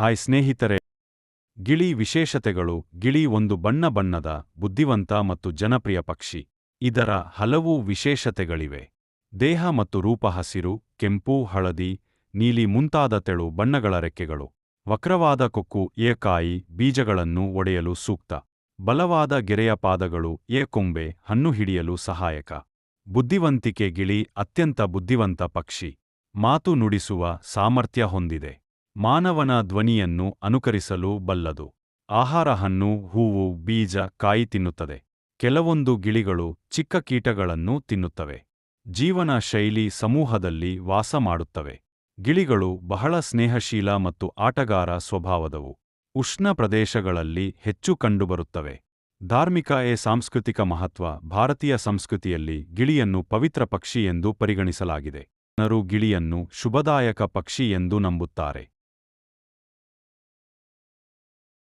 Hi ಸ್ನೇಹಿತರೆ. ಗಿಳಿ ವಿಶೇಷತೆಗಳು, ಗಿಳಿ ಒಂದು ಬಣ್ಣ ಬಣ್ಣದ, ಬುದ್ಧಿವಂತ ಮತ್ತು ಜನಪ್ರಿಯ ಪಕ್ಷಿ. ಇದರ ಹಲವು ವಿಶೇಷತೆಗಳಿವೆ. ದೇಹ ಮತ್ತು ರೂಪ ಹಸಿರು, ಕೆಂಪು, ಹಳದಿ, ನೀಲಿ ಮುಂತಾದ ತೆಳು ಬಣ್ಣಗಳ ರೆಕ್ಕೆಗಳು. ವಕ್ರವಾದ ಕೊಕ್ಕು, ಏಕಾಯಿ, ಬೀಜಗಳನ್ನು ಒಡೆಯಲು ಸೂಕ್ತ. ಬಲವಾದ ಗೆರೆಯ ಪಾದಗಳು, ಏಕೊಂಬೆ ಕೊಂಬೆ ಹಣ್ಣು ಹಿಡಿಯಲು ಸಹಾಯಕ. ಬುದ್ಧಿವಂತಿಕೆ ಗಿಳಿ ಅತ್ಯಂತ ಬುದ್ಧಿವಂತ ಪಕ್ಷಿ. ಮಾತು ನುಡಿಸುವ ಸಾಮರ್ಥ್ಯ ಹೊಂದಿದೆ. ಮಾನವನ ಧ್ವನಿಯನ್ನು ಅನುಕರಿಸಲು ಬಲ್ಲದು. ಆಹಾರ ಹಣ್ಣು ಹೂವು, ಬೀಜ ಕಾಯಿ ತಿನ್ನುತ್ತದೆ. ಕೆಲವೊಂದು ಗಿಳಿಗಳು ಚಿಕ್ಕ ಕೀಟಗಳನ್ನು ತಿನ್ನುತ್ತವೆ. ಜೀವನ ಶೈಲಿ ಸಮೂಹದಲ್ಲಿ ವಾಸ ಮಾಡುತ್ತವೆ. ಗಿಳಿಗಳು ಬಹಳ ಸ್ನೇಹಶೀಲ ಮತ್ತು ಆಟಗಾರ ಸ್ವಭಾವದವು. ಉಷ್ಣ ಪ್ರದೇಶಗಳಲ್ಲಿ ಹೆಚ್ಚು ಕಂಡುಬರುತ್ತವೆ. ಧಾರ್ಮಿಕ ಎ ಸಾಂಸ್ಕೃತಿಕ ಮಹತ್ವ ಭಾರತೀಯ ಸಂಸ್ಕೃತಿಯಲ್ಲಿ ಗಿಳಿಯನ್ನು ಪವಿತ್ರ ಪಕ್ಷಿ ಎಂದು ಪರಿಗಣಿಸಲಾಗಿದೆ. ಜನರು ಗಿಳಿಯನ್ನು ಶುಭದಾಯಕ ಪಕ್ಷಿ ಎಂದು ನಂಬುತ್ತಾರೆ.